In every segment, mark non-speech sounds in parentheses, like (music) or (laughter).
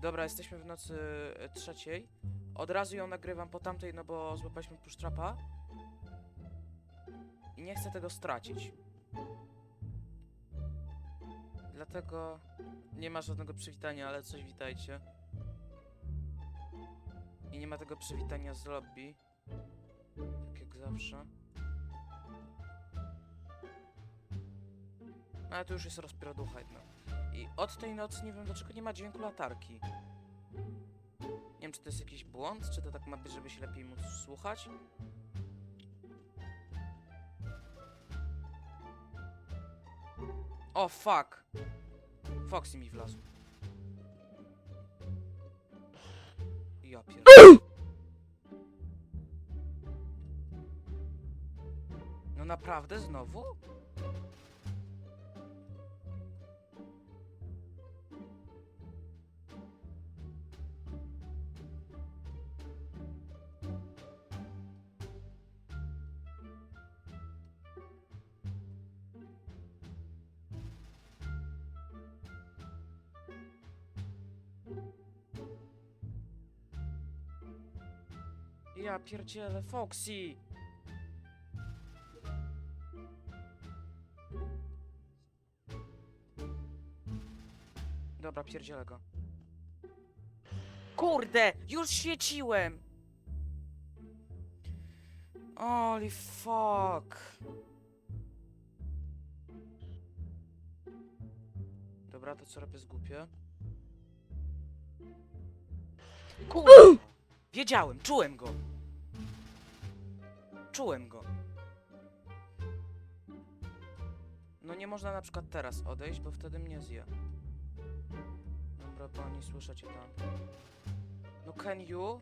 Dobra, jesteśmy w nocy e, trzeciej. Od razu ją nagrywam po tamtej, no bo złapaliśmy pusztrapa. I nie chcę tego stracić. Dlatego nie ma żadnego przywitania, ale coś witajcie. I nie ma tego przywitania z lobby. Tak jak zawsze. No, Ale to już jest rozpierducha jedna. I od tej nocy nie wiem dlaczego nie ma dźwięku latarki. Nie wiem czy to jest jakiś błąd, czy to tak ma być, żeby się lepiej móc słuchać. O fuck! Foxy mi wlazł. Ja pier... No naprawdę znowu? Ja pierdzielę, Foxy! Dobra, pierdzielę go. Kurde! Już świeciłem! Holy fuck! Dobra, to co robię zgłupie? Kurde! Wiedziałem, czułem go! Czułem go. No nie można na przykład teraz odejść, bo wtedy mnie zje. Dobra, pani, słyszycie tam. No can you?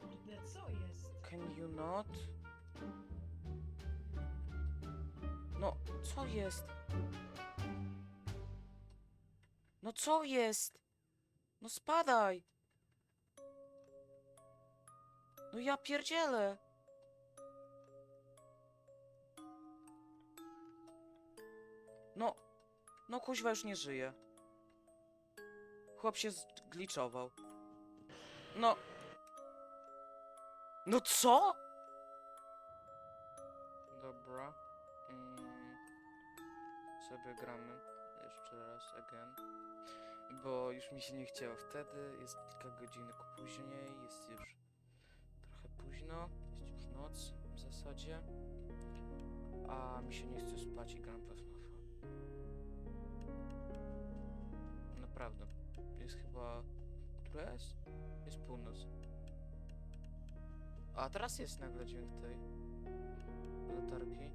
Kurde, co jest? Can you not? No, co jest? No co jest? No spadaj! No ja pierdzielę! No, no kuźwa już nie żyje. Chłop się zgliczował. No. No co? Dobra. Mm, sobie gramy jeszcze raz again. Bo już mi się nie chciało wtedy. Jest kilka godzinek później. Jest już trochę późno. Jest już noc w zasadzie. A mi się nie chce spać i gram FNAFa. Naprawdę. Jest chyba... Która jest? Jest północ. A teraz jest nagle dźwięk tej latarki.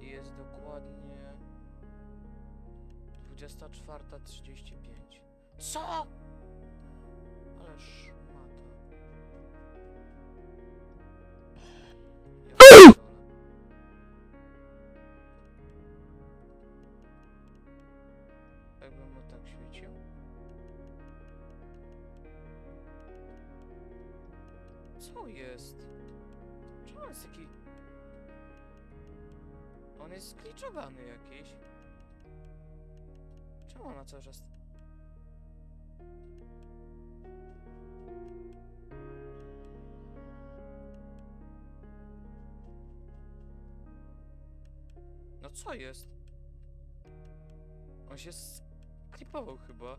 I jest dokładnie 24.35. Co? Ależ Co jest? Czemu on jest taki... On jest skliczowany jakiś. Czemu ona cały czas... No co jest? On się sklipował chyba.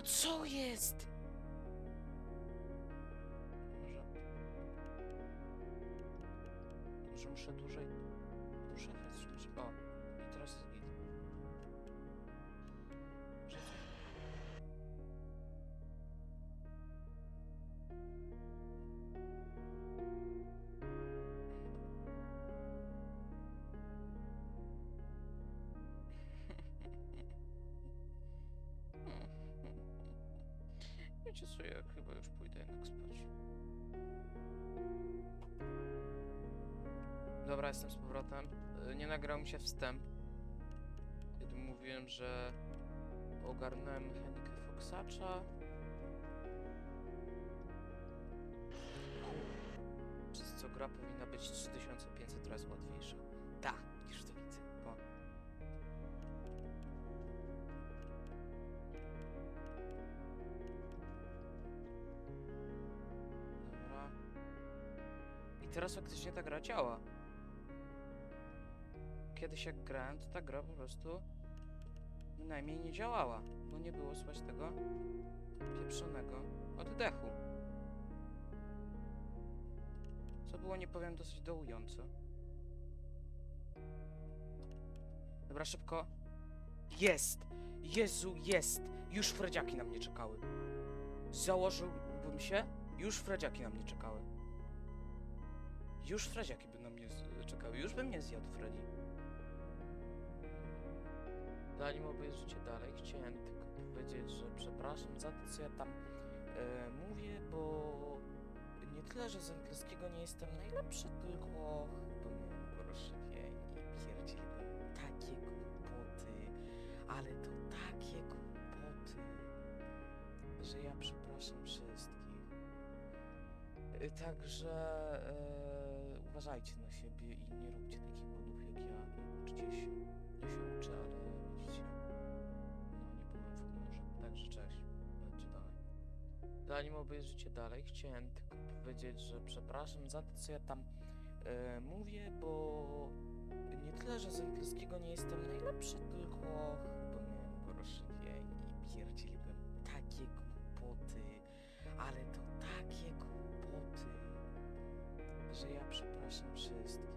No co jest? Może... Może muszę dłużej... Muszę wytrzymać. O, Wiecie co, ja chyba już pójdę jednak spać. Dobra, jestem z powrotem. Y, Nie nagrał mi się wstęp. Kiedy mówiłem, że ogarnąłem mechanikę Foxacza. Przez co gra powinna być 3500 razy łatwiejsza. Teraz faktycznie ta gra działa. Kiedyś jak grałem, to ta gra po prostu bynajmniej nie działała, bo nie było słychać tego pieprzonego oddechu. Co było, nie powiem, dosyć dołujące. Dobra, szybko. Jest! Jezu, jest! Już fredziaki na mnie czekały. Założyłbym się, już fredziaki na mnie czekały. Już fredziaki by na mnie z- czekały, już bym nie zjadł Freddy. Zanim obejrzycie dalej, chciałem tylko powiedzieć, że przepraszam za to, co ja tam e, mówię, bo nie tyle, że z angielskiego nie jestem najlepszy, tylko chyba miałem wieki, pierdzielę, takie głupoty, ale to takie głupoty, że ja przepraszam wszystkich. E, Także e, uważajcie na siebie i nie róbcie takich błędów jak ja i uczcie się. Ja się uczę, ale widzicie, no nie byłem w humorze. Także cześć, lećcie dalej. Zanim obejrzycie dalej, chciałem tylko powiedzieć, że przepraszam za to, co ja tam e, mówię, bo nie tyle, że z angielskiego nie jestem najlepszy, tylko chyba miałem gorsze wieki, pierdzielłem takie głupoty, ale że ja przepraszam wszystkich.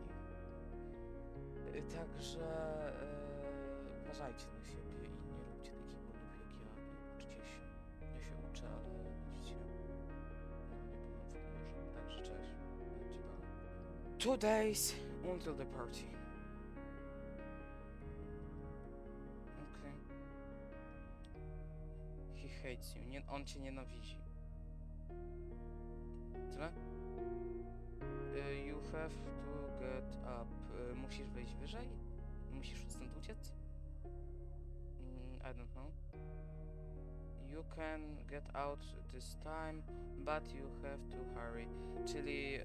Także e, uważajcie na siebie i nie róbcie takich błędów jak ja i uczcie się. Ja się uczę, ale widzicie, no nie byłem w humorze. Także cześć, lećcie dalej. Two days until the party. Okay. He hates you. Nie, on cię nienawidzi. Have to get up. Y, Musisz wejść wyżej? Musisz stąd uciec? Mm, I don't know. You can get out this time, but you have to hurry. Czyli y,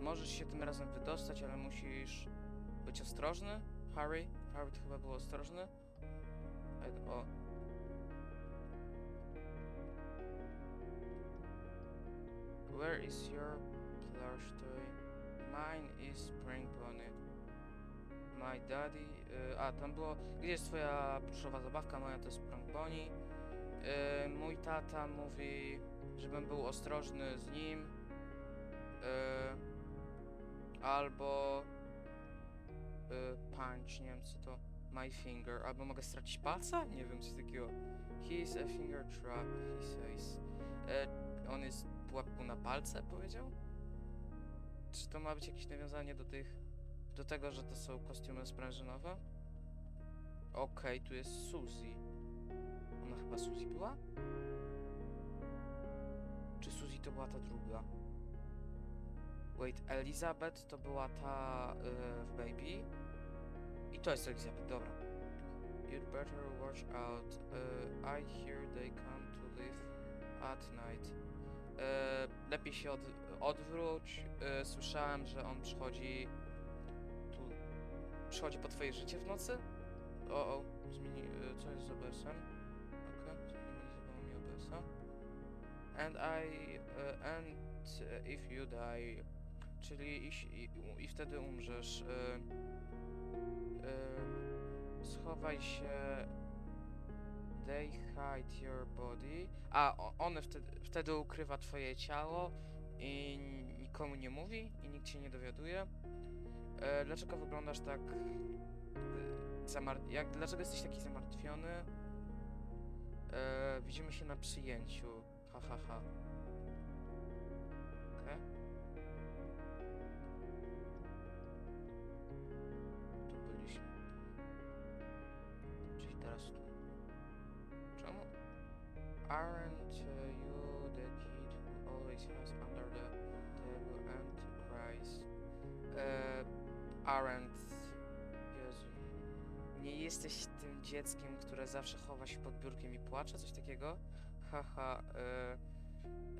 możesz się tym razem wydostać, ale musisz być ostrożny. Hurry. Hurry to chyba było ostrożny. O. Where is your plush toy? Mine is Spring Pony. My daddy... Y, a, tam było... Gdzie jest twoja pluszowa zabawka? Moja to jest Spring Pony. Y, mój tata mówi, żebym był ostrożny z nim. Y, albo... Punch, nie wiem co to... My finger. Albo mogę stracić palca? Nie wiem, coś takiego. He's a finger trap, he says. On jest pułapką na palce, powiedział? Czy to ma być jakieś nawiązanie do tych... do tego, że to są kostiumy sprężynowe? Okej, tu jest Suzy. Ona chyba Suzy była? Czy Suzy to była ta druga? Wait, Elizabeth to była ta y, w Baby? I to jest Elizabeth, dobra. You'd better watch out. Uh, I hear they come to live at night. E, lepiej się od, odwróć. E, słyszałem, że on przychodzi tu. Przychodzi po twoje życie w nocy? O, o, zmieni. E, co jest z OBS-em? Okej, zminimalizowało mi OBS-a. And I. E, and if you die. Czyli i, i, i wtedy umrzesz. E, e, schowaj się. They hide your body. A, one wtedy, wtedy ukrywa twoje ciało i nikomu nie mówi i nikt się nie dowiaduje. E, dlaczego wyglądasz tak e, jak, dlaczego jesteś taki zamartwiony? E, widzimy się na przyjęciu. Ha, ha, ha. Jesteś tym dzieckiem, które zawsze chowa się pod biurkiem i płacze, coś takiego? Haha,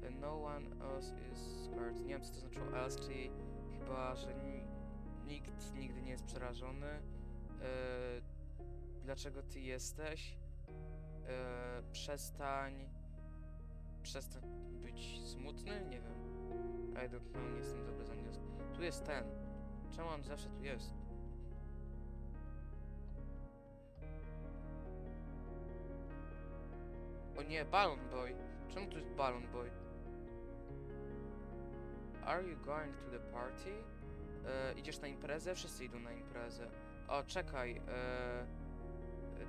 y, no one else is scared. Nie wiem, co to znaczyło else, czyli chyba, że ni nikt nigdy nie jest przerażony. Y, dlaczego ty jesteś? Y, przestań... Przestań być smutny? Nie wiem. I don't know, nie jestem dobry z. Tu jest ten. Czemu on zawsze tu jest? O nie, Balloon Boy. Czemu tu jest Balloon Boy? Are you going to the party? E, idziesz na imprezę? Wszyscy idą na imprezę. O, czekaj. E,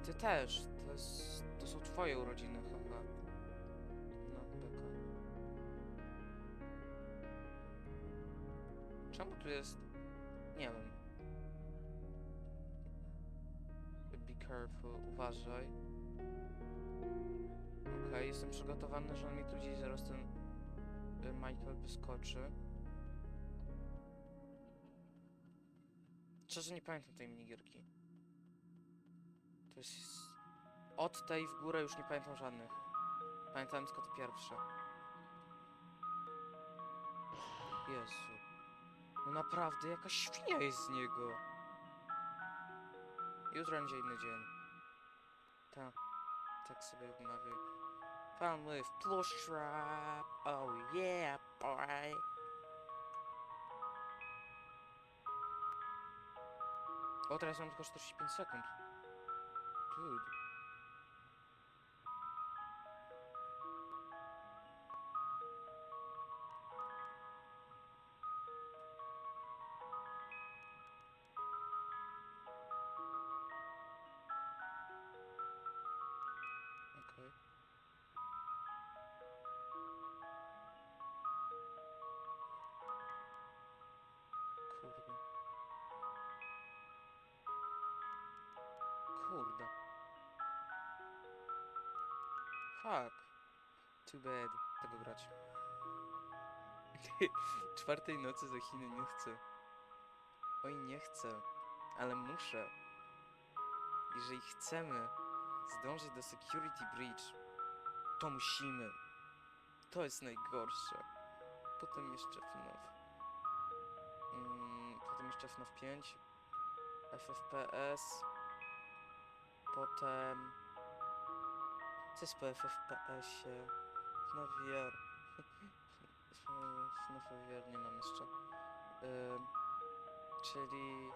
ty też. To, jest, to są twoje urodziny, haha. No, beka. Czemu tu jest... Nie wiem. Be careful, uważaj. Okej, jestem przygotowany, że on mi tu gdzieś zaraz ten y, Michael wyskoczy. Szczerze nie pamiętam tej minigierki. To jest... Od tej w górę już nie pamiętam żadnych. Pamiętam tylko te pierwsze. Jezu. No naprawdę, jaka świnia jest z niego. Jutro będzie inny dzień. Tak. Tak sobie odmawiam. Fun with plush trap. Oh yeah, boy. O, teraz mam tylko 45 sekund. Dude. Kurde. Fuck. Too bad. Tego grać. (laughs) Czwartej nocy za Chiny nie chcę. Oj, nie chcę. Ale muszę. Jeżeli chcemy zdążyć do Security Breach, to musimy. To jest najgorsze. Potem jeszcze FNAF. Mm, potem jeszcze FNAF 5. FFPS. Potem... Co jest po FFPS-ie? FNAF VR. FNAF VR nie mam jeszcze. Ym, czyli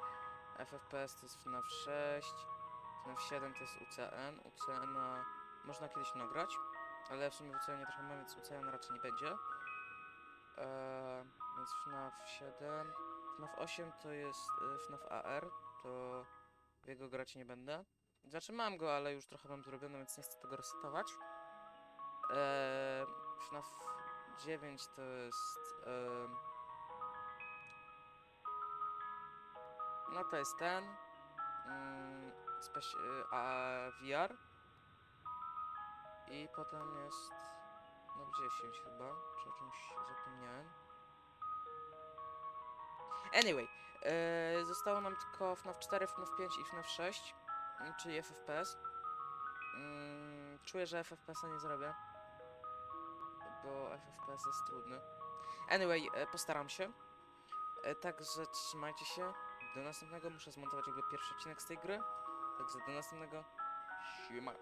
FFPS to jest FNAF 6. FNAF 7 to jest UCN. UCN można kiedyś nagrać, ale w sumie UCN trochę mam, więc UCN raczej nie będzie. Eee, więc FNAF 7. FNAF 8 to jest y, FNAF AR, to w jego grać nie będę. Znaczy mam go, ale już trochę mam zrobione, więc nie chcę tego resetować. Eee, FNAF 9 to jest... em, no to jest ten. Mm, a VR. I potem jest... No 10 chyba, czy o czymś zapomniałem. Anyway, e, zostało nam tylko FNAF 4, FNAF 5 i FNAF 6, mm, czyli FFPS. Mm, czuję, że FFPS-a nie zrobię, bo FFPS jest trudny. Anyway, e, postaram się. E, także trzymajcie się. Do następnego muszę zmontować ogóle pierwszy odcinek z tej gry. Także do następnego. Siema.